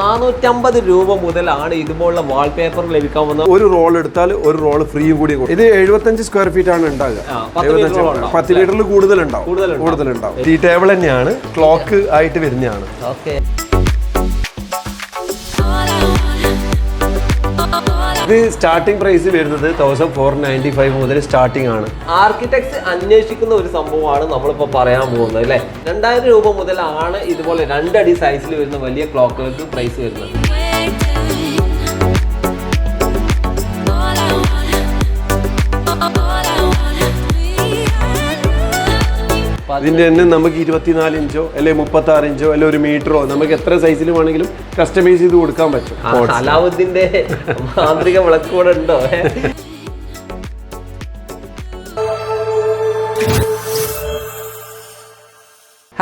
നാനൂറ്റമ്പത് രൂപ മുതലാണ് ഇതുപോലുള്ള വാൾപേപ്പർ ലഭിക്കാൻ വന്നത്. ഒരു റോൾ എടുത്താൽ ഒരു റോൾ ഫ്രീ കൂടി. ഇത് എഴുപത്തഞ്ച് സ്ക്വയർ ഫീറ്റ് ആണ് ഉണ്ടാകുക പത്ത് മീറ്ററിൽ കൂടുതൽ ഉണ്ടാവും. കൂടുതൽ ഉണ്ടാവും ടീ ടേബിൾ തന്നെയാണ്. ക്ലോക്ക് ആയിട്ട് വരുന്നതാണ്. ഓക്കെ ഇത് സ്റ്റാർട്ടിംഗ് പ്രൈസ് വരുന്നത് തൗസൻഡ് ഫോർ നയന്റി ഫൈവ് മുതൽ സ്റ്റാർട്ടിംഗ് ആണ്. ആർക്കിടെക്ട്സ് അന്വേഷിക്കുന്ന ഒരു സംഭവമാണ് നമ്മളിപ്പോൾ പറയാൻ പോകുന്നത് അല്ലേ? രണ്ടായിരം രൂപ മുതലാണ് ഇതുപോലെ രണ്ടടി സൈസിൽ വരുന്ന വലിയ ക്ലോക്കുകൾക്ക് പ്രൈസ് വരുന്നത്. അപ്പൊ അത് ഇതിന്റെ തന്നെ നമുക്ക് ഇരുപത്തിനാല് ഇഞ്ചോ അല്ലെങ്കിൽ മുപ്പത്തി ആറ് ഇഞ്ചോ അല്ലെങ്കിൽ ഒരു മീറ്ററോ നമുക്ക് എത്ര സൈസിൽ വേണമെങ്കിലും കസ്റ്റമൈസ് ചെയ്ത് കൊടുക്കാൻ പറ്റും. അലാവുദ്ദീന്റെ മാന്ത്രിക വിളക്കൂടെ ഉണ്ടോ?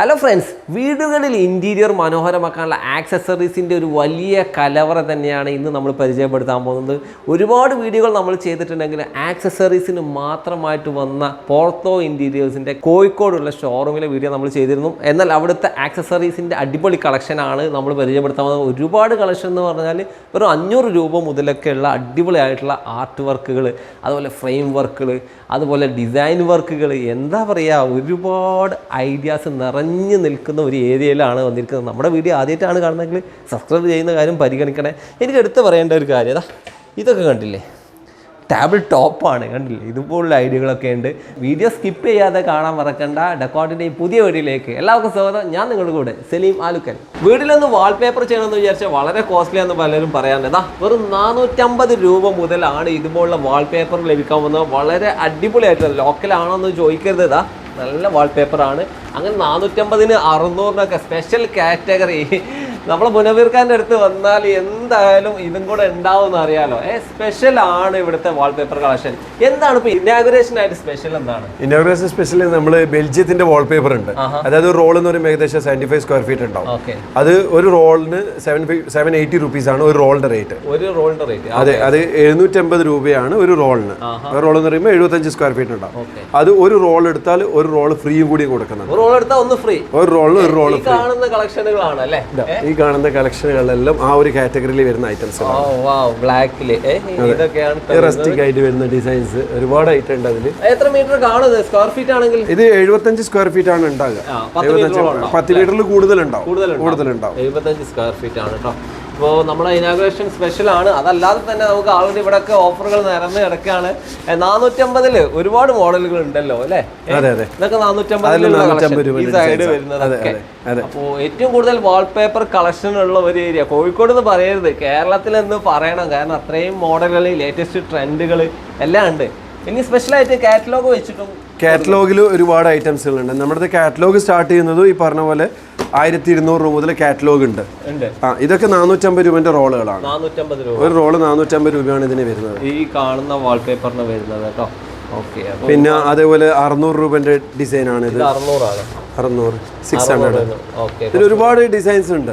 ഹലോ ഫ്രണ്ട്സ് വീടുകളിൽ ഇന്റീരിയർ മനോഹരമാക്കാനുള്ള ആക്സസറീസിന്റെ ഒരു വലിയ കലവറ തന്നെയാണ് ഇന്ന് നമ്മൾ പരിചയപ്പെടുത്താൻ പോകുന്നത്. ഒരുപാട് വീഡിയോകൾ നമ്മൾ ചെയ്തിട്ടുണ്ടെങ്കിൽ ആക്സസറീസിന് മാത്രമായിട്ട് വന്ന പോർത്തോ ഇന്റീരിയേഴ്സിന്റെ കോഴിക്കോടുള്ള ഷോറൂമിലെ വീഡിയോ നമ്മൾ ചെയ്തിരുന്നു. എന്നാൽ അവിടുത്തെ ആക്സസറീസിന്റെ അടിപൊളി കളക്ഷനാണ് നമ്മൾ പരിചയപ്പെടുത്താൻ പോകുന്നത്. ഒരുപാട് കളക്ഷൻ എന്ന് പറഞ്ഞാൽ ഒരു അഞ്ഞൂറ് രൂപ മുതലൊക്കെയുള്ള അടിപൊളിയായിട്ടുള്ള ആർട്ട് വർക്കുകൾ അതുപോലെ ഫ്രെയിം വർക്കുകൾ അതുപോലെ ഡിസൈൻ വർക്കുകൾ എന്താ പറയുക ഒരുപാട് ഐഡിയാസ് നിറഞ്ഞു നിൽക്കുന്ന ഒരു ഏരിയയിലാണ് വന്നിരിക്കുന്നത്. നമ്മുടെ വീഡിയോ ആദ്യമായിട്ടാണ് കാണുന്നതെങ്കിൽ സബ്സ്ക്രൈബ് ചെയ്യുന്ന കാര്യം പരിഗണിക്കണേ. എനിക്ക് എടുത്ത് പറയേണ്ട ഒരു കാര്യം അതാ ഇതൊക്കെ കണ്ടില്ലേ? ടേബിൾ ടോപ്പാണ് കണ്ടില്ലേ? ഇതുപോലുള്ള ഐഡിയകളൊക്കെ ഉണ്ട്. വീഡിയോ സ്കിപ്പ് ചെയ്യാതെ കാണാൻ മറക്കണ്ട. ഡെക്കോട്ടിന്റെ ഈ പുതിയ വീഡിയോയിലേക്ക് എല്ലാവർക്കും സ്വാഗതം. ഞാൻ നിങ്ങളുടെ കൂടെ സലീം ആലുക്കൻ വീട്ടിലൊന്ന് വാൾപേപ്പർ ചെയ്യണമെന്ന് വിചാരിച്ചാൽ വളരെ കോസ്റ്റ്ലി എന്ന് പലരും പറയാറുണ്ട്. ഇതാ വെറും നാനൂറ്റമ്പത് രൂപ മുതലാണ് ഇതുപോലുള്ള വാൾപേപ്പർ ലഭിക്കാൻ വന്നത് വളരെ അടിപൊളിയായിട്ടുള്ള ലോക്കലാണോന്ന് ചോദിക്കരുത് ഇതാ നല്ല വാൾപേപ്പറാണ് അങ്ങനെ നാനൂറ്റമ്പതിന് അറുന്നൂറിനൊക്കെ സ്പെഷ്യൽ കാറ്റഗറി നമ്മളെ മുനവീർക്കാന്റെ അടുത്ത് വന്നാൽ എന്തായാലും ഇതും കൂടെ ഉണ്ടാവും അറിയാലോ. ഏ സ്പെഷ്യൽ ആണ് ഇവിടുത്തെ വാൾപേപ്പർ കളക്ഷൻ എന്താണ് ഇപ്പൊ ഇനാഗുറേഷൻ ആയിട്ട് സ്പെഷ്യൽ എന്താണ്? ഇന്നാഗ്രേഷൻ സ്പെഷ്യൽ നമ്മൾ ബെൽജിയത്തിന്റെ വാൾപേപ്പർ ഉണ്ട്. അതായത് ഒരു റോൾ എന്ന് പറയുമ്പോൾ ഏകദേശം സെവന്റി ഫൈവ് സ്ക്വയർ ഫീറ്റ് ഉണ്ടാവും അത് ഒരു റോളിന് സെവൻ സെവൻ എയ്റ്റി റുപ്പീസ് ആണ് ഒരു റോളിന്റെ റേറ്റ് ഒരു റോളിന്റെ റേറ്റ് അതെ അത് എഴുന്നൂറ്റമ്പത് രൂപയാണ് ഒരു റോളിന്. ഒരു റോൾ എന്ന് പറയുമ്പോൾ എഴുപത്തഞ്ച് സ്ക്വയർ ഫീറ്റ് ഉണ്ടാവും. അത് ഒരു റോൾ എടുത്താൽ ഒരു റോൾ ഫ്രീയും കൂടി കൊടുക്കുന്നത് ഒരു റോൾ എടുത്താൽ ഒന്ന് ഫ്രീ ഒരു റോളിന് ഒരു റോൾ ഫ്രീ കാണുന്ന കളക്ഷനുകളാണ് അല്ലേ? ഈ കാണുന്ന കളക്ഷനുകളെല്ലാം ആ ഒരു കാറ്റഗറിയിൽ വരുന്ന ഐറ്റംസ് റസ്റ്റിക് ആയിട്ട് വരുന്ന ഡിസൈൻസ് ഒരുപാട് ഐറ്റം ഉണ്ട് അതിൽ എത്ര മീറ്റർ കാണുന്നത്? സ്ക്വയർ ഫീറ്റ് ആണെങ്കിൽ? ഇത് എഴുപത്തഞ്ച് സ്ക്വയർ ഫീറ്റ് ആണ് ഉണ്ടാകുക പത്ത് മീറ്ററിൽ കൂടുതൽ ഉണ്ടാവും. കൂടുതൽ. കൂടുതലുണ്ടാവും. എഴുപത്തഞ്ച് സ്ക്വയർ ഫീറ്റ് ആണ് കേട്ടോ ഇപ്പോൾ നമ്മുടെ ഇനാഗ്രേഷൻ സ്പെഷ്യൽ ആണ്. അതല്ലാതെ തന്നെ നമുക്ക് ആൾറെഡി ഇവിടെയൊക്കെ ഓഫറുകൾ നിരന്ന് കിടക്കുകയാണ്. ഏ, നാനൂറ്റമ്പതിൽ ഒരുപാട് മോഡലുകൾ ഉണ്ടല്ലോ അല്ലേ? ഇതൊക്കെ അതിൽ നാനൂറ്റമ്പതിലുള്ള നാനൂറ്റമ്പത് ഈ സൈഡ് വരുന്നതൊക്കെ. അപ്പോൾ ഏറ്റവും കൂടുതൽ വാൾപേപ്പർ കളക്ഷൻ ഉള്ള ഒരു ഏരിയ കോഴിക്കോട് എന്ന് പറയരുത്. കേരളത്തിൽ എന്ന് പറയണം. കാരണം അത്രയും മോഡലുകൾ ലേറ്റസ്റ്റ് ട്രെൻഡുകൾ എല്ലാം ഉണ്ട്. ഇനി സ്പെഷ്യലായിട്ട് കാറ്റലോഗ് വെച്ചിട്ടും കാറ്റലോഗിൽ ഒരുപാട് ഐറ്റംസുകളുണ്ട് നമ്മുടെ കാറ്റലോഗ് സ്റ്റാർട്ട് ചെയ്യുന്നത് ഈ പറഞ്ഞ പോലെ ആയിരത്തി ഇരുന്നൂറ് രൂപ മുതൽ കാറ്റലോഗ് ഉണ്ട്. ആ ഇതൊക്കെ നാനൂറ്റമ്പത് രൂപന്റെ റോളുകളാണ്. ഒരു റോൾ നാനൂറ്റമ്പത് രൂപയാണ് ഇതിന് വരുന്നത്. ഈ കാണുന്ന വാൾപേപ്പറിന് വരുന്നത് കേട്ടോ പിന്നെ അതേപോലെ അറുന്നൂറ് രൂപന്റെ ഡിസൈൻ ആണ് ഇത് അറുന്നൂറ് സിക്സ് ഹൺഡ്രഡ് ഇതിൽ ഒരുപാട് ഡിസൈൻസ് ഉണ്ട്.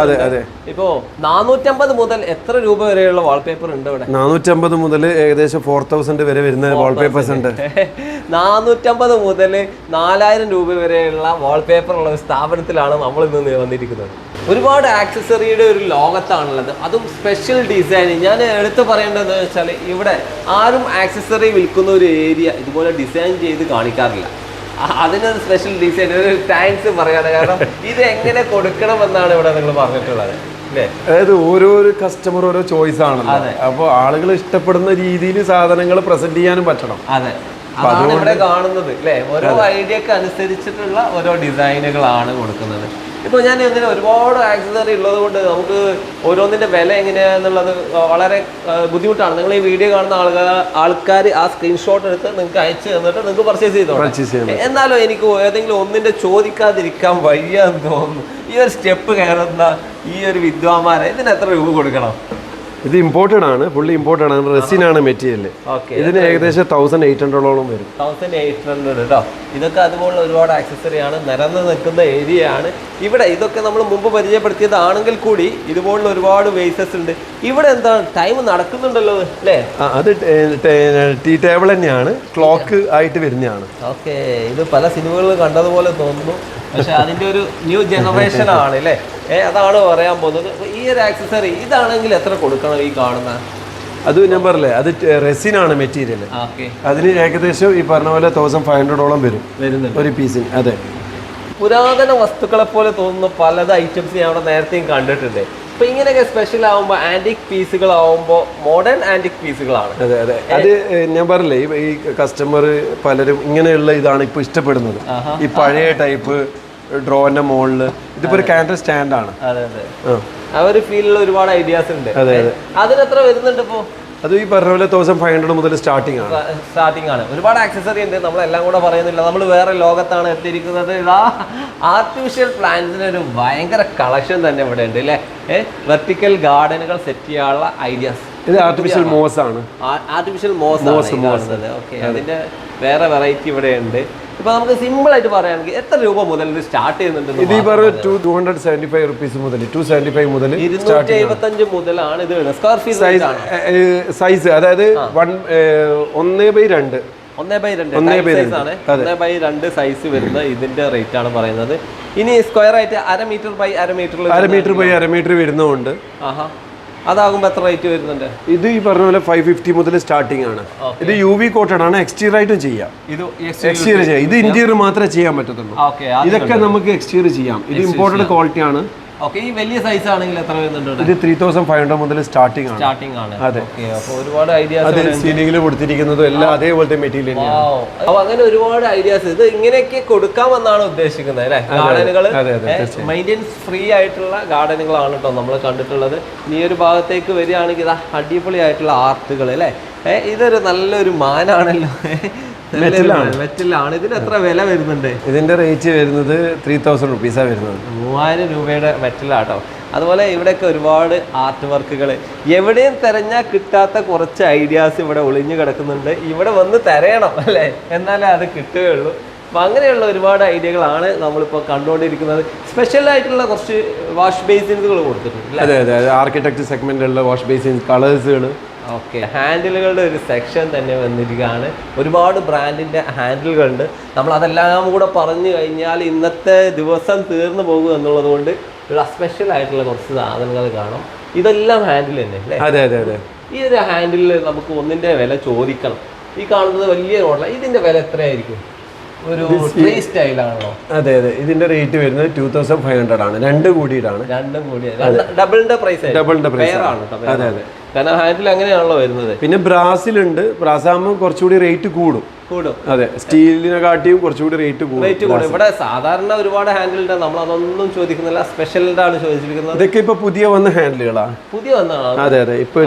അതെ അതെ. ഇപ്പോ നാനൂറ്റമ്പത് മുതൽ എത്ര രൂപ വരെയുള്ള വാൾപേപ്പർ ഉണ്ട് ഇവിടെ? നാനൂറ്റമ്പത് മുതൽ ഏകദേശം ഫോർ തൗസൻഡ് വരെ വരുന്ന വാൾപേപ്പേഴ്സ് ഉണ്ട്. നാനൂറ്റമ്പത് മുതൽ നാലായിരം രൂപ വരെയുള്ള വാൾപേപ്പർ ഉള്ള സ്ഥാപനത്തിലാണ് നമ്മൾ ഇന്ന് വന്നിരിക്കുന്നത്. ഒരുപാട് ആക്സസറിയുടെ ഒരു ലോകത്താണുള്ളത്. അതും സ്പെഷ്യൽ ഡിസൈൻ ഞാൻ എടുത്തു പറയേണ്ടത് വെച്ചാൽ ഇവിടെ ആരും ആക്സസറി വിൽക്കുന്ന ഒരു ഏരിയ ഇതുപോലെ ഡിസൈൻ ചെയ്ത് കാണിക്കാറില്ല. അതിനൊരു സ്പെഷ്യൽ ഡിസൈൻ ഒരു താങ്ക്സ് പറയാണ്. കാരണം ഇത് എങ്ങനെ കൊടുക്കണമെന്നാണ് ഇവിടെ നിങ്ങൾ പറഞ്ഞിട്ടുള്ളത്. അതായത് ഓരോ കസ്റ്റമർ ഓരോ ചോയ്സ് ആണ് അപ്പോൾ ആളുകൾ ഇഷ്ടപ്പെടുന്ന രീതിയിൽ സാധനങ്ങൾ പ്രസന്റ് ചെയ്യാനും പറ്റണം. അതെ. അതാണ് ഇവിടെ കാണുന്നത്. അല്ലേ? ഓരോ ഐഡിയക്ക് അനുസരിച്ചിട്ടുള്ള ഓരോ ഡിസൈനുകളാണ് കൊടുക്കുന്നത്. ഇപ്പോൾ ഞാൻ ഇങ്ങനെ ഒരുപാട് ആക്സസറി ഉള്ളത് കൊണ്ട് നമുക്ക് ഓരോന്നിന്റെ വില എങ്ങനെയാണെന്നുള്ളത് വളരെ ബുദ്ധിമുട്ടാണ്. നിങ്ങൾ ഈ വീഡിയോ കാണുന്ന ആൾക്കാർ ആൾക്കാർ ആ സ്ക്രീൻഷോട്ട് എടുത്ത് നിങ്ങൾക്ക് അയച്ചു തന്നിട്ട് നിങ്ങൾക്ക് പർച്ചേസ് ചെയ്തോ എന്നാലും എനിക്ക് ഏതെങ്കിലും ഒന്നിന്റെ ചോദിക്കാതിരിക്കാൻ വയ്യ എന്ന് തോന്നുന്നു. ഈ ഒരു സ്റ്റെപ്പ് കയറുന്ന ഈ ഒരു വിദ്വാന്മാരെ ഇതിന് എത്ര രൂപ കൊടുക്കണം? ഇത് ഇമ്പോർട്ടഡ് ആണ്. ഫുള്ളി ഇമ്പോർട്ടഡ് ആണ്. റെസിൻ ആണ് മെറ്റീരിയൽ ഇതിന് ഏകദേശം തൗസൻഡ് എയ്റ്റ് ഹൺഡ്രഡോളം വരും. തൗസൻഡ് എയ്റ്റ് ഹൺഡ്രഡ് കേട്ടോ ഇതൊക്കെ അതുപോലുള്ള ഒരുപാട് ആക്സസറി ആണ്. നിരന്ന് നിൽക്കുന്ന ഏരിയ ആണ്. ഇവിടെ ഇതൊക്കെ നമ്മൾ മുമ്പ് പരിചയപ്പെടുത്തിയതാണെങ്കിൽ കൂടി ഇതുപോലുള്ള ഒരുപാട് വേസസ് ഉണ്ട്. ഇവിടെ എന്താ ടൈം നടക്കുന്നുണ്ടല്ലോ അല്ലേ? അത് ടീ ടേബിൾ തന്നെയാണ്. ക്ലോക്ക് ആയിട്ട് വരുന്നതാണ്. ഓക്കെ ഇത് പല സിനിമകളിൽ കണ്ടതുപോലെ തോന്നുന്നു. പക്ഷെ അതിന്റെ ഒരു ന്യൂ ജനറേഷൻ ആണ് അല്ലേ ഏ അതാണ് പറയാൻ പോകുന്നത്. ഈ ഒരു ആക്സസറി ഇതാണെങ്കിൽ എത്ര കൊടുക്കണം ഈ കാണുന്ന? അത് ഞാൻ പറഞ്ഞില്ലേ അത് റെസിൻ ആണ് മെറ്റീരിയൽ അതിന് ഏകദേശം ഈ പറഞ്ഞ പോലെ തൗസൻഡ് ഫൈവ് ഹൺഡ്രഡോളം വരും. ഒരു പീസിന് അതെ. പുരാതന വസ്തുക്കളെ പോലെ തോന്നുന്ന പലത് ഐറ്റംസ് ഞാൻ അവിടെ നേരത്തെയും കണ്ടിട്ടുണ്ട്. അപ്പൊ ഇങ്ങനെയൊക്കെ സ്പെഷ്യൽ ആവുമ്പോൾ ആന്റിക് പീസുകൾ പീസുകളാവുമ്പോൾ മോഡേൺ ആന്റിക് പീസുകളാണ് അതെ അതെ. അത് ഞാൻ പറഞ്ഞില്ലേ ഈ കസ്റ്റമർ പലരും ഇങ്ങനെയുള്ള ഇതാണ് ഇപ്പൊ ഇഷ്ടപ്പെടുന്നത്. ഈ പഴയ ടൈപ്പ് ഡ്രോന്റെ മുകളിൽ ഇതിപ്പോ ഒരു കാൻഡൽ സ്റ്റാൻഡ് ആണ്. ആ. ഒരു ഫീലിൽ ഒരുപാട് ഐഡിയാസ് ഉണ്ട്. അതെ, അതെ. അതിനെത്ര വരുന്നുണ്ട് ഇപ്പോ? അത് ഈ പറഞ്ഞ പോലെ തൗസൻഡ് ഫൈവ് ഹൺഡ്രഡ് മുതൽ സ്റ്റാർട്ടിംഗ് ആണ്. സ്റ്റാർട്ടിംഗ് ആണ്. ഒരുപാട് ആക്സസറി ഉണ്ട്. നമ്മളെല്ലാം കൂടെ പറയുന്നില്ല. നമ്മൾ വേറെ ലോകത്താണ് എത്തിയിരിക്കുന്നത്. ഇതാ ആർട്ടിഫിഷ്യൽ പ്ലാന്റ്സിന് ഒരു ഭയങ്കര കളക്ഷൻ തന്നെ ഇവിടെ ഉണ്ട് അല്ലേ വെർട്ടിക്കൽ ഗാർഡനുകൾ സെറ്റ് ചെയ്യാനുള്ള ഐഡിയാസ് ഇത് ആർട്ടിഫിഷ്യൽ മോസ് ആണ്. ആർട്ടിഫിഷ്യൽ മോസ് മോസ് ഓക്കെ അതിന്റെ വേറെ വെറൈറ്റി ഇവിടെ ഉണ്ട്. ഇപ്പൊ നമുക്ക് സിമ്പിൾ ആയിട്ട് പറയുകയാണെങ്കിൽ എത്ര രൂപ മുതൽ ഇത് സ്റ്റാർട്ട് ചെയ്യുന്നുണ്ട് ഇത് പറഞ്ഞ two two hundred seventy five rupees മുതൽ ടു സെവന്റി ഫൈവ് മുതൽ ഇരുന്നൂറ്റി എഴുപത്തഞ്ച് മുതലാണ് ഇത് സ്ക്വയർ ഫീറ്റ് സൈസ് സൈസ് അതായത് വൺ ഒന്ന് ബൈ രണ്ട്. ഒന്നേ ബൈ രണ്ട്. ഒന്നേ by സൈസ് ആണ്. ഒന്നേ ബൈ രണ്ട് സൈസ് വരുന്ന ഇതിന്റെ റേറ്റ് ആണ് പറയുന്നത്. ഇനി സ്ക്വയർ ആയിട്ട് അര മീറ്റർ ബൈ അര മീറ്ററിൽ അര മീറ്റർ ബൈ അര മീറ്റർ വരുന്നതുകൊണ്ട് ആഹാ. അതാകുമ്പോൾ എത്ര റേറ്റ് വരുന്നുണ്ട്? ഇത് ഈ പറഞ്ഞ പോലെ ഫൈവ് ഫിഫ്റ്റി മുതൽ സ്റ്റാർട്ടിംഗ് ആണ്. ഇത് യു വി കോട്ടഡ് ആണ്. എക്സ്റ്റീരിയർ ആയിട്ടും ചെയ്യാം. ഇത് എക്സ്റ്റീരിയർ ചെയ്യാം. ഇത് ഇന്റീരിയർ മാത്രമേ ചെയ്യാൻ പറ്റത്തുള്ളൂ. ഇതൊക്കെ നമുക്ക് എക്സ്റ്റീരിയർ ചെയ്യാം. ഇത് ഇമ്പോർട്ടഡ് ക്വാളിറ്റി ആണ്. ഓക്കെ ഈ വലിയ സൈസ് ആണെങ്കിൽ എത്ര വരുന്നുണ്ട് ഇത് ത്രീ തൗസൻഡ് ഫൈവ് ഹൺഡ്രഡ് മുതൽ സ്റ്റാർട്ടിംഗ് ആണ്. സ്റ്റാർട്ടിംഗ് ആണ്. അതെ. ഒരുപാട് അത് ഐഡിയാസ് സീലിംഗിൽ കൊടുത്തിരിക്കുന്നതും എല്ലാം അതേപോലത്തെ മെറ്റീരിയൽ അപ്പൊ അങ്ങനെ ഒരുപാട് ഐഡിയാസ് ഇത് ഇങ്ങനെയൊക്കെ കൊടുക്കാമെന്നാണ് ഉദ്ദേശിക്കുന്നത് അല്ലേ? ഗാർഡനുകൾ അതെ, അതെ, മെയിന്റെനൻസ് ഫ്രീ ആയിട്ടുള്ള ഗാർഡനുകളാണ് കേട്ടോ നമ്മൾ കണ്ടിട്ടുള്ളത്. ഈ ഒരു ഭാഗത്തേക്ക് വരികയാണെങ്കിൽ ഇതാ അടിപൊളി ആയിട്ടുള്ള ആർട്ടുകൾ അല്ലേ ഇതൊരു നല്ലൊരു മാനാണല്ലോ. മെറ്റലാണ് ഇതിന് എത്ര വില വരുന്നുണ്ട്? ഇതിന്റെ റേറ്റ് വരുന്നത് ത്രീ തൗസൻഡ് റുപ്പീസാണ് വരുന്നത്. മൂവായിരം രൂപയുടെ മെറ്റലാട്ടോ അതുപോലെ ഇവിടെയൊക്കെ ഒരുപാട് ആർട്ട് വർക്കുകൾ എവിടെയും തിരഞ്ഞാൽ കിട്ടാത്ത കുറച്ച് ഐഡിയാസ് ഇവിടെ ഒളിഞ്ഞു കിടക്കുന്നുണ്ട്. ഇവിടെ വന്ന് തിരയണം അല്ലേ? എന്നാലേ അത് കിട്ടുകയുള്ളൂ. അപ്പം അങ്ങനെയുള്ള ഒരുപാട് ഐഡിയകളാണ് നമ്മളിപ്പോൾ കണ്ടുകൊണ്ടിരിക്കുന്നത്. സ്പെഷ്യൽ ആയിട്ടുള്ള കുറച്ച് വാഷ് ബേസിൻസുകൾ കൊടുത്തിട്ടുണ്ട് അതെ അതെ. ആർക്കിടെക്ട് സെഗ്മെന്റിലുള്ള വാഷ് ബേസിൻസ് കളേഴ്സുകൾ ഓക്കെ. ഹാൻഡിലുകളുടെ ഒരു സെക്ഷൻ തന്നെ വന്നിരിക്കുകയാണ്. ഒരുപാട് ബ്രാൻഡിന്റെ ഹാൻഡിലുകളുണ്ട്. നമ്മൾ അതെല്ലാം കൂടെ പറഞ്ഞു കഴിഞ്ഞാൽ ഇന്നത്തെ ദിവസം തീർന്നു പോകും എന്നുള്ളത് കൊണ്ട് ഉള്ള സ്പെഷ്യൽ ആയിട്ടുള്ള കുറച്ച് സാധനങ്ങൾ കാണും. ഇതെല്ലാം ഹാൻഡിൽ തന്നെ അല്ലേ? അതെ അതെ അതെ. ഈ ഒരു ഹാൻഡിലിൽ നമുക്ക് ഒന്നിന്റെ വില ചോദിക്കണം. ഈ കാണുന്നത് വലിയ റോഡല്ല. ഇതിന്റെ വില എത്രയായിരിക്കും? ഒരു ട്രീ സ്റ്റൈലാണോ അതെ അതെ. ഇതിന്റെ റേറ്റ് വരുന്നത് ടൂ തൗസൻഡ് ഫൈവ് ഹൺഡ്രഡ് ആണ്. രണ്ട് കൂടിയിട്ടാണ് രണ്ടും കൂടി. ഡബിളിന്റെ പ്രൈസ് ഡബിളിന്റെ പ്രൈസ് ആണ്. അതെ അതെ. കാരണം ഹാൻഡിൽ അങ്ങനെയാണല്ലോ വരുന്നത്. പിന്നെ ബ്രാസിലുണ്ട്. ബ്രാസ് ആകുമ്പോൾ കുറച്ചുകൂടി റേറ്റ് കൂടും. കൂടും. അതെ സ്റ്റീലിനെക്കാട്ടിയും കുറച്ചുകൂടി റേറ്റ് കൂടും റേറ്റ് കൂടും. ഇവിടെ സാധാരണ ഒരുപാട് ഹാൻഡിലുണ്ട് നമ്മൾ അതൊന്നും ചോദിക്കുന്നില്ല. സ്പെഷ്യലിന്റെ ചോദിച്ചിരിക്കുന്നത്. ഇതൊക്കെ ഇപ്പൊ പുതിയ വന്ന ഹാൻഡിലുകളാ പുതിയ വന്നതാണ്? അതെ അതെ. ഇപ്പൊ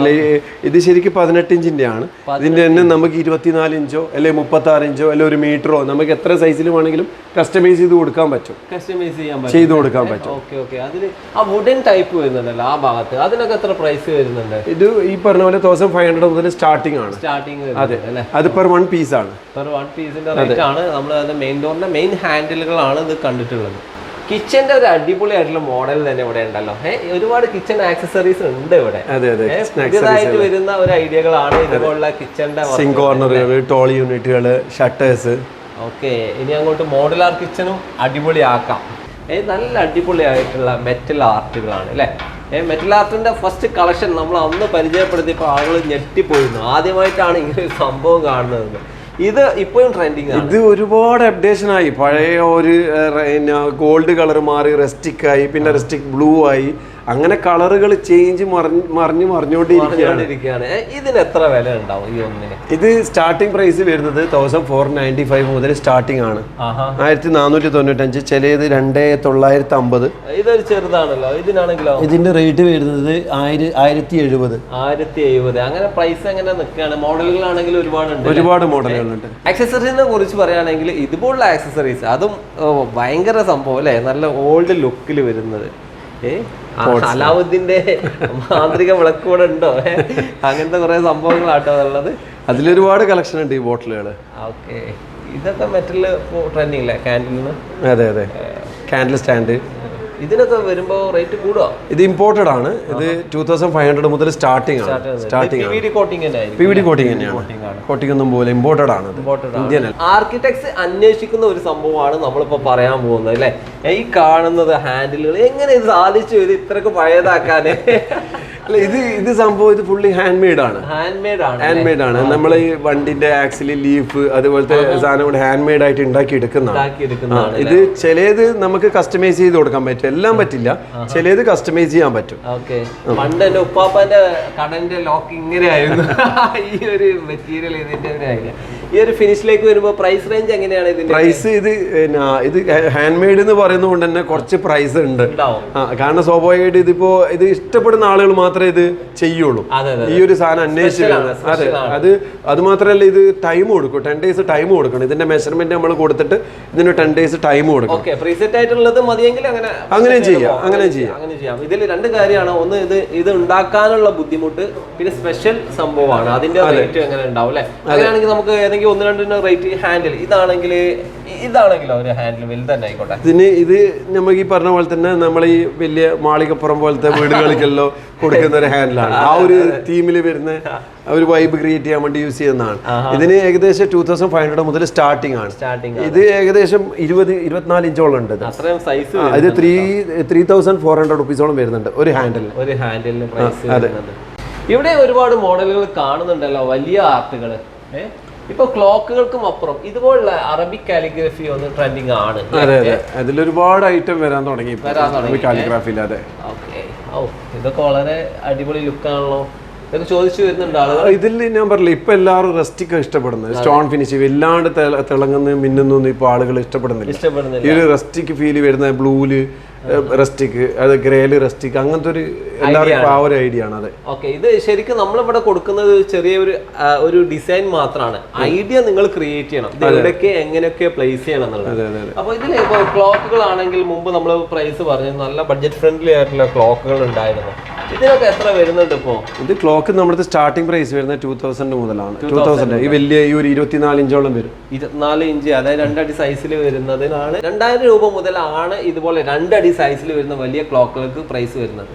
ഇത് ശരിക്കും പതിനെട്ട് ഇഞ്ചിന്റെ ആണ് ഇതിന്റെ തന്നെ നമുക്ക് ഇരുപത്തിനാല് ഇഞ്ചോ അല്ലെ മുപ്പത്തി ആറ് ഇഞ്ചോ അല്ലെ ഒരു മീറ്ററോ നമുക്ക് എത്ര സൈസിലും വേണമെങ്കിലും കസ്റ്റമൈസ് ചെയ്ത് കൊടുക്കാൻ പറ്റും. കസ്റ്റമൈസ് ചെയ്യാൻ പറ്റും. ചെയ്ത് കൊടുക്കാൻ പറ്റും. Okay okay. അതിന് ആ വുഡൻ ടൈപ്പ് വരുന്നുണ്ടല്ലോ ആ ഭാഗത്ത്. അതിനൊക്കെ എത്ര പ്രൈസ് വരുന്നുണ്ട്? ഇത് ഈ പറഞ്ഞ പോലെ തൗസൻഡ് ഫൈവ് ഹൺഡ്രഡ് മുതൽ സ്റ്റാർട്ടിംഗ് ആണ്. സ്റ്റാർട്ടിംഗ് അതെ. അത് പെർ വൺ പീസ് ആണ്. പീസിന്റെ റേറ്റ് ആണ്. നമ്മൾ അത് മെയിൻ ഡോറിന്റെ മെയിൻ ഹാൻഡിലുകളാണ് ഇത് കണ്ടിട്ടുള്ളത്. കിച്ചന്റെ ഒരു അടിപൊളി ആയിട്ടുള്ള മോഡൽ തന്നെ ഇവിടെ ഉണ്ടല്ലോ. ഏഹ് ഒരുപാട് കിച്ചൺ ആക്സസറീസ് ഉണ്ട് ഇവിടെ. പുതിയതായിട്ട് വരുന്ന ഒരു ഐഡിയകളാണ് ഇതുപോലുള്ള കിച്ചന്റെ സിങ്ക് കോർണറുകൾ ടോൾ യൂണിറ്റുകൾ ഷട്ടേഴ്സ് ഓക്കെ ഇനി അങ്ങോട്ട് മോഡലാർ കിച്ചണും അടിപൊളിയാക്കാം. ഏ നല്ല അടിപൊളിയായിട്ടുള്ള മെറ്റൽ ആർട്ടുകളാണ് അല്ലേ? ഏഹ് മെറ്റൽ ആർട്ടിന്റെ ഫസ്റ്റ് കളക്ഷൻ നമ്മൾ അന്ന് പരിചയപ്പെടുത്തിയപ്പോൾ ആളുകൾ ഞെട്ടിപ്പോയിരുന്നു. ആദ്യമായിട്ടാണ് ഇങ്ങനെ ഒരു സംഭവം കാണുന്നത്. ഇത് ഇപ്പോഴും ട്രെൻഡിങ് ഇത് ഒരുപാട് അപ്ഡേഷൻ ആയി. പഴയ ഒരു ഗോൾഡ് കളർ മാറി റെസ്റ്റിക് ആയി പിന്നെ റെസ്റ്റിക് ബ്ലൂ ആയി. അങ്ങനെ കളറുകൾ ചേഞ്ച് മറിഞ്ഞ് മറിഞ്ഞ് മറിഞ്ഞുകൊണ്ടിരിക്കുകയാണ്. ഇതിന് എത്ര വില ഉണ്ടാവും ഈ ഒന്നിന്? ഇത് സ്റ്റാർട്ടിംഗ് പ്രൈസ് വരുന്നത് തൗസൻഡ് ഫോർ നയന്റി ഫൈവ് മുതൽ സ്റ്റാർട്ടിംഗ് ആണ്. ആയിരത്തി നാനൂറ്റി തൊണ്ണൂറ്റഞ്ച് ചിലത് രണ്ട് തൊള്ളായിരത്തി അമ്പത് ഇതൊരു ചെറുതാണല്ലോ. ഇതിനാണെങ്കിലോ? ഇതിന്റെ റേറ്റ് വരുന്നത് ആയിര ആയിരത്തി എഴുപത് ആയിരത്തി എഴുപത് അങ്ങനെ പ്രൈസ് അങ്ങനെ നിൽക്കുകയാണ്. മോഡലുകളാണെങ്കിൽ ഒരുപാടുണ്ട് ഒരുപാട് മോഡലുകളുണ്ട്. ആക്സസറീസിനെ കുറിച്ച് പറയുകയാണെങ്കിൽ ഇതുപോലുള്ള ആക്സസറീസ് അതും ഭയങ്കര സംഭവം അല്ലേ? നല്ല ഓൾഡ് ലുക്കിൽ വരുന്നത്. അലാവുദ്ദീന്റെ മാന്ത്രിക വിളക്ക് കൂടെ ഉണ്ടോ? അങ്ങനത്തെ കുറെ സംഭവങ്ങളാട്ടോ അതുള്ളത് അതിലൊരുപാട് കളക്ഷൻ ഉണ്ട് ഈ ബോട്ടിലുകൾ ഓക്കെ. ഇതൊക്കെ മെറ്റൽ ട്രെൻഡിങ് അല്ലേ ക്യാൻഡിലിന് അതെ അതെ. കാൻഡിൽ സ്റ്റാൻഡ് ഇതിനൊക്കെ വരുമ്പോ റേറ്റ് കൂടുക ഇത് ഇമ്പോർട്ടഡ് ആണ്. ഇത് ടൂ തൗസൻഡ് ഫൈവ് ഹൺഡ്രഡ് മുതൽ സ്റ്റാർട്ടിംഗ് ആണ്. Starting P V D coating തന്നെയാണ്. കോട്ടിംഗ് ഒന്നും പോലെ ഇമ്പോർട്ടഡ് ആണ് ഇന്ത്യൻ ആർക്കിടെക്ട്സ് അന്വേഷിക്കുന്ന ഒരു സംഭവമാണ് നമ്മളിപ്പോ പറയാൻ പോകുന്നത് അല്ലെ? ഈ കാണുന്നത് ഹാൻഡിലുകൾ എങ്ങനെ ഇത് സാധിച്ചു? ഇത് ഇത്രക്ക് പഴയതാക്കാന്. അല്ല ഇത് ഇത് സംഭവം ഇത് ഫുള്ളി ഹാൻഡ് മെയ്ഡ് ആണ്. ഹാൻഡ് മെയ്ഡ് ആണ് ഹാൻഡ് മെയ്ഡ് ആണ്. നമ്മൾ ഈ വണ്ടിന്റെ ആക്സിലി ലീഫ് അതുപോലത്തെ സാധനം കൂടെ ഹാൻഡ് മെയ്ഡ് ആയിട്ട് ഉണ്ടാക്കി എടുക്കുന്നതാണ് ഇത് ചിലത് നമുക്ക് കസ്റ്റമൈസ് ചെയ്ത് കൊടുക്കാൻ പറ്റും. എല്ലാം പറ്റില്ല. ചിലത് കസ്റ്റമൈസ് ചെയ്യാൻ പറ്റും. പണ്ട് എന്റെ ഉപ്പാപ്പന്റെ കടന്റെ ലോക്ക് ഇങ്ങനെയായിരുന്നു. ഈ ഒരു മെറ്റീരിയൽ ഇതിന്റെ. ഈ ഒരു ഫിനിഷിലേക്ക് വരുമ്പോ പ്രൈസ് റേഞ്ച് എങ്ങനെയാണ് ഇതിന്റെ? പ്രൈസ് ഇത് ഇത് ഹാൻഡ് മെയ്ഡ് എന്ന് പറയുന്നത് കൊണ്ട് തന്നെ കുറച്ച് പ്രൈസ് ഉണ്ട്. കാരണം സ്വാഭാവികമായിട്ട് ഇതിപ്പോ ഇത് ഇഷ്ടപ്പെടുന്ന ആളുകൾ മാത്രമേ ഇത് ചെയ്യുള്ളൂ. ഈ ഒരു സാധനം അന്വേഷിച്ച്. അതെ അത് അത് മാത്രമല്ല ഇത് ടൈം കൊടുക്കും. ടെൻ ഡേയ്സ് ടൈം കൊടുക്കണം. ഇതിന്റെ മെഷർമെന്റ് നമ്മൾ കൊടുത്തിട്ട് ഇതിന് ടെൻ ഡേയ്സ് ടൈം കൊടുക്കും ആയിട്ടുള്ളത് മതിയെങ്കിൽ അങ്ങനെ ചെയ്യാം, ചെയ്യാം. അങ്ങനെ ചെയ്യാം. ഇതിൽ രണ്ട് കാര്യമാണ്. ഒന്ന് ഇത് ഇത് ഉണ്ടാക്കാനുള്ള ബുദ്ധിമുട്ട് പിന്നെ സ്പെഷ്യൽ സംഭവമാണ്. അതിന്റെ റേറ്റ് എങ്ങനെ ഉണ്ടാവും അല്ലെ? അങ്ങനെയാണെങ്കിൽ നമുക്ക് ഏതെങ്കിലും ഒന്ന് രണ്ടിന് റേറ്റ് ഹാൻഡിൽ ഇതാണെങ്കിൽ ഇതാണെങ്കിലോ ഒരു ഹാൻഡിൽ വലുത് തന്നെ ആയിക്കോട്ടെ ഇതിന് ഇത് നമുക്ക് ഈ പറഞ്ഞ പോലെ തന്നെ നമ്മൾ ഈ വലിയ മാളികപ്പുറം പോലത്തെ വീടുകൾക്കെല്ലോ കൊടുക്കുന്ന ഒരു ഹാൻഡിലാണ് ആ ഒരു തീമിൽ വരുന്ന ഒരു വൈബ് ക്രിയേറ്റ് ചെയ്യാൻ വേണ്ടി യൂസ് ചെയ്യുന്നതാണ്. ഇതിന് ഏകദേശം ടൂ തൗസൻഡ് ഫൈവ് ഹൺഡ്രഡ് മുതൽ സ്റ്റാർട്ടിംഗ് ആണ്. ഇത് ഏകദേശം ഇരുപത് ഇരുപത്തിനാല് ഇഞ്ചോളം ഉണ്ട് അത്രയും സൈസ് ഇത് three three thousand four hundred റുപ്പീസോളം വരുന്നുണ്ട് ഒരു ഹാൻഡിൽ ഒരു ഹാൻഡിലിന് പ്രൈസ് ഇവിടെ ഒരുപാട് മോഡലുകൾ കാണുന്നുണ്ടല്ലോ വലിയ ആർട്ടുകൾ ഏഹ് ഇപ്പൊ ക്ലോക്കുകൾക്കും അപ്പുറം ഇതുപോലുള്ള അറബിക് കാലിഗ്രഫി ഒന്ന് ട്രെൻഡിങ് ആണ്. അതെ അതെ. അതിലൊരുപാട് ഐറ്റം വരാൻ തുടങ്ങി. കാലിഗ്രാഫിയിൽ അതെ ഓക്കെ. ഓ ഇതൊക്കെ വളരെ അടിപൊളി ലുക്കാണല്ലോ ചോദിച്ചു വരുന്നുണ്ട് ആളുകൾ ഇതിൽ ഞാൻ പറഞ്ഞില്ല ഇപ്പൊ എല്ലാവരും റെസ്റ്റിക് ഇഷ്ടപ്പെടുന്നത്. സ്റ്റോൺ ഫിനിഷ് ഇല്ലാണ്ട് തിള- തിളങ്ങുന്ന മിന്നുന്നൊന്നും ഇപ്പൊ ആളുകൾ ഇഷ്ടപ്പെടുന്നില്ല. ഇഷ്ടപ്പെടുന്നില്ല. ഈ ഒരു റെസ്റ്റിക് ഫീൽ വരുന്ന ബ്ലൂൽ റെസ്റ്റിക് അത് ഗ്രേൽ റെസ്റ്റിക് അങ്ങനത്തെ ഒരു എല്ലാവർക്കും ആ ഒരു ഐഡിയ ആണ് അതെ. ഓക്കെ ഇത് ശരിക്കും നമ്മളിവിടെ കൊടുക്കുന്നത് ചെറിയ ഒരു ഒരു ഡിസൈൻ മാത്രമാണ്. ഐഡിയ നിങ്ങൾ ക്രിയേറ്റ് ചെയ്യണം. എവിടെയൊക്കെ എങ്ങനെയൊക്കെ പ്ലേസ് ചെയ്യണം എന്നുള്ളത്. അപ്പൊ ഇതിൽ ഇപ്പോൾ ക്ലോക്കുകളാണെങ്കിൽ മുമ്പ് നമ്മൾ പ്രൈസ് പറഞ്ഞു നല്ല ബഡ്ജറ്റ് ഫ്രണ്ട്ലി ആയിട്ടുള്ള ക്ലോക്കുകൾ ഉണ്ടായിരുന്നു. ഇതിനൊക്കെ എത്ര വരുന്നുണ്ട് ഇപ്പോ? ഇത് ക്ലോക്ക് നമ്മുടെ സ്റ്റാർട്ടിംഗ് പ്രൈസ് വരുന്നത് ടൂ തൗസൻഡ് മുതലാണ്. ടൂ തൗസൻഡ് ഈ വലിയ ഈ ഒരു ഇരുപത്തിനാല് ഇഞ്ചോളം വരും. ഇരുപത്തിനാല് ഇഞ്ച് അതായത് രണ്ടടി സൈസിൽ വരുന്നതിനാണ് രണ്ടായിരം രൂപ മുതലാണ് ഇതുപോലെ രണ്ടടി സൈസിൽ വരുന്ന വലിയ ക്ലോക്കുകൾക്ക് പ്രൈസ് വരുന്നത്.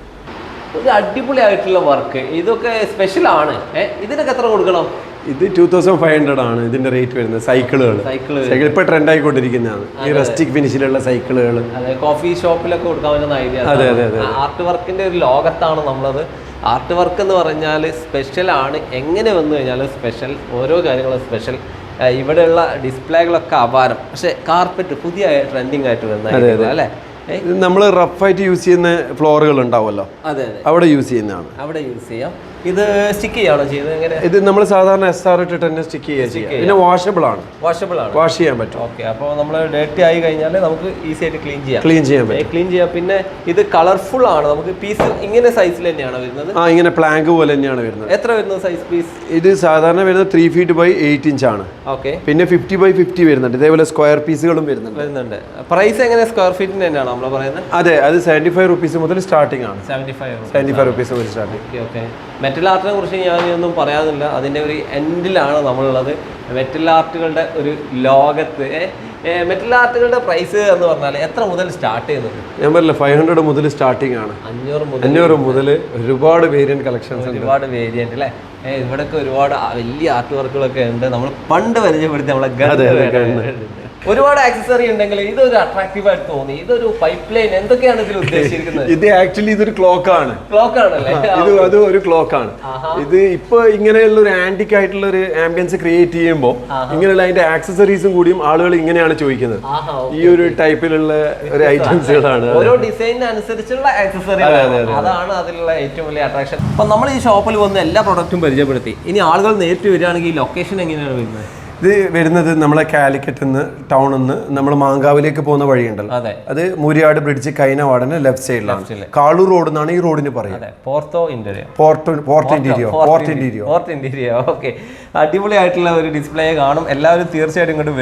ഒരു അടിപൊളി ആയിട്ടുള്ള വർക്ക് ഇതൊക്കെ സ്പെഷ്യൽ ആണ്. ഏഹ് ഇതിനൊക്കെ എത്ര കൊടുക്കണം? ഇത് ടൂ തൗസൻഡ് ഫൈവ് ഹൺഡ്രഡ് ആണ് ഇതിന്റെ റേറ്റ് വരുന്നത് സൈക്കിളുകൾ സൈക്കിൾ സൈക്കിൾ ഇപ്പൊ ട്രെൻഡ് ആയിക്കൊണ്ടിരിക്കുന്നതാണ്. ഈ റെസ്റ്റിക് ഫിനിഷിലുള്ള സൈക്കിളുകൾ കോഫി ഷോപ്പിലൊക്കെ കൊടുക്കാൻ പറ്റുന്ന ഐഡിയ അതെ, അതെ, അതെ. ആർട്ട് വർക്കിന്റെ ഒരു ലോകത്താണ് നമ്മളത്. ആർട്ട് വർക്ക് എന്ന് പറഞ്ഞാൽ സ്പെഷ്യൽ ആണ്. എങ്ങനെ വന്നു കഴിഞ്ഞാലും സ്പെഷ്യൽ ഓരോ കാര്യങ്ങളും സ്പെഷ്യൽ ഇവിടെയുള്ള ഡിസ്പ്ലേകളൊക്കെ അപാരം. പക്ഷെ കാർപ്പറ്റ് പുതിയ ട്രെൻഡിങ് ആയിട്ട് വരുന്നത് അല്ലേ? നമ്മൾ റഫായിട്ട് യൂസ് ചെയ്യുന്ന ഫ്ലോറുകൾ ഉണ്ടാവുമല്ലോ. അതെ അതെ. അവിടെ യൂസ് ചെയ്യുന്നതാണ്. അവിടെ യൂസ് ചെയ്യാം. ഇത് സ്റ്റിക്ക് ചെയ്യാണോ ചെയ്യുന്നത്? എങ്ങനെ? ഇത് നമ്മൾ സാധാരണ എസ് ആർ ഇട്ടിട്ട് തന്നെ സ്റ്റിക്ക് ചെയ്യുക. ചെയ്യാം പിന്നെ വാഷബിൾ ആണ്. വാഷബിൾ ആണ്. വാഷ് ചെയ്യാൻ പറ്റും. ഓക്കെ അപ്പോൾ നമ്മൾ ഡേർട്ടി ആയി കഴിഞ്ഞാൽ നമുക്ക് ഈസി ആയിട്ട് ക്ലീൻ ചെയ്യാം. ക്ലീൻ ചെയ്യാൻ പറ്റും. ക്ലീൻ ചെയ്യാം. പിന്നെ ഇത് കളർഫുൾ ആണ്. നമുക്ക് പീസ് ഇങ്ങനെ സൈസിൽ തന്നെയാണ് വരുന്നത്? ആ ഇങ്ങനെ പ്ലാങ്ക് പോലെ തന്നെയാണ് വരുന്നത്. എത്ര വരുന്നത് സൈസ് പീസ് ഇത് സാധാരണ വരുന്നത് three feet by eight inch ആണ്. ഓക്കെ പിന്നെ ഫിഫ്റ്റി ബൈ ഫിഫ്റ്റി വരുന്നുണ്ട്. ഇതേപോലെ സ്ക്വയർ പീസുകളും വരുന്നുണ്ട്. വരുന്നുണ്ട്. പ്രൈസ് എങ്ങനെ സ്ക്വയർ ഫീറ്റിന് തന്നെയാണ് നമ്മൾ പറയുന്നത്? അതെ അത് സെവന്റി ഫൈവ് റുപ്പീസ് മുതൽ സ്റ്റാർട്ടിംഗ് ആണ്. Seventy five seventy five rupees മുതൽ സ്റ്റാർട്ടിംഗ് ഓക്കെ ഓക്കെ മെറ്റൽ ആർട്ടിനെ കുറിച്ച് ഞാൻ ഒന്നും പറയാനില്ല. അതിന്റെ ഒരു എൻഡിലാണ് നമ്മളുള്ളത്. മെറ്റൽ ആർട്ടുകളുടെ ഒരു ലോകത്ത് മെറ്റൽ ആർട്ടുകളുടെ പ്രൈസ് എന്ന് പറഞ്ഞാൽ എത്ര മുതൽ സ്റ്റാർട്ട് ചെയ്യുന്നത്? ഞാൻ പറഞ്ഞില്ല ഫൈവ് ഹൺഡ്രഡ് മുതൽ സ്റ്റാർട്ടിങ് ആണ്. അഞ്ഞൂറ് മുതൽ അഞ്ഞൂറ് മുതൽ ഒരുപാട് വേരിയന്റ് കളക്ഷൻസ് ഒരുപാട് വേരിയന്റ് അല്ലേ? ഇവിടെയൊക്കെ ഒരുപാട് വലിയ ആർട്ട് വർക്കുകളൊക്കെ ഉണ്ട്. നമ്മൾ പണ്ട് പരിചയപ്പെടുത്തി നമ്മളെ ഒരുപാട് ആക്സസറി ഉണ്ടെങ്കിൽ ഇതൊരു അട്രാക്റ്റീവ് ആയിട്ട് തോന്നി. ഇതൊരു പൈപ്പ് ലൈൻ എന്തൊക്കെയാണ് ഇതിൽ ഉദ്ദേശിച്ചിരിക്കുന്നത്? ഇത് ആക്ച്വലി ഇതൊരു ക്ലോക്ക് ആണ്. ക്ലോക്ക് ആണല്ലേ? ഇത് അത് ഒരു ക്ലോക്ക് ആണ്. ഇത് ഇപ്പൊ ഇങ്ങനെയുള്ള ഒരു ആന്റിക് ആയിട്ടുള്ള ഒരു ആംബിയൻസ് ക്രിയേറ്റ് ചെയ്യുമ്പോൾ ഇങ്ങനെയുള്ള അതിന്റെ ആക്സസറീസും കൂടിയും ആളുകൾ ഇങ്ങനെയാണ് ചോദിക്കുന്നത്. ഈ ഒരു ടൈപ്പിലുള്ള ഒരു ഐറ്റംസുകളാണ് ഓരോ ഡിസൈനിന് അനുസരിച്ചുള്ള ആക്സസറി അതാണ് അതിലുള്ള ഏറ്റവും വലിയ അട്രാക്ഷൻ അപ്പൊ നമ്മൾ ഈ ഷോപ്പിൽ വന്ന് എല്ലാ പ്രൊഡക്റ്റും പരിചയപ്പെടുത്തി. ഇനി ആളുകൾ നേരിട്ട് വരികയാണെങ്കിൽ ഈ ലൊക്കേഷൻ എങ്ങനെയാണ് വരുന്നത്? ഇത് വരുന്നത് നമ്മളെ കാലിക്കറ്റ് നിന്ന് ടൗണിൽ നിന്ന് നമ്മൾ മാങ്കാവിലേക്ക് പോകുന്ന വഴിയുണ്ടല്ലോ. അതെ. അത് മൂരിയാട് ബ്രിഡ്ജ് കൈനവാടന് ലെഫ്റ്റ് സൈഡിലാണ് കാളൂർ റോഡ് എന്നാണ് ഈ റോഡിന് പറയുന്നത് Porto interior port port interio port interio port interior okay അടിപൊളിയായിട്ടുള്ള ഒരു ഡിസ്പ്ലേ കാണും. എല്ലാവരും തീർച്ചയായിട്ടും ഇങ്ങോട്ട്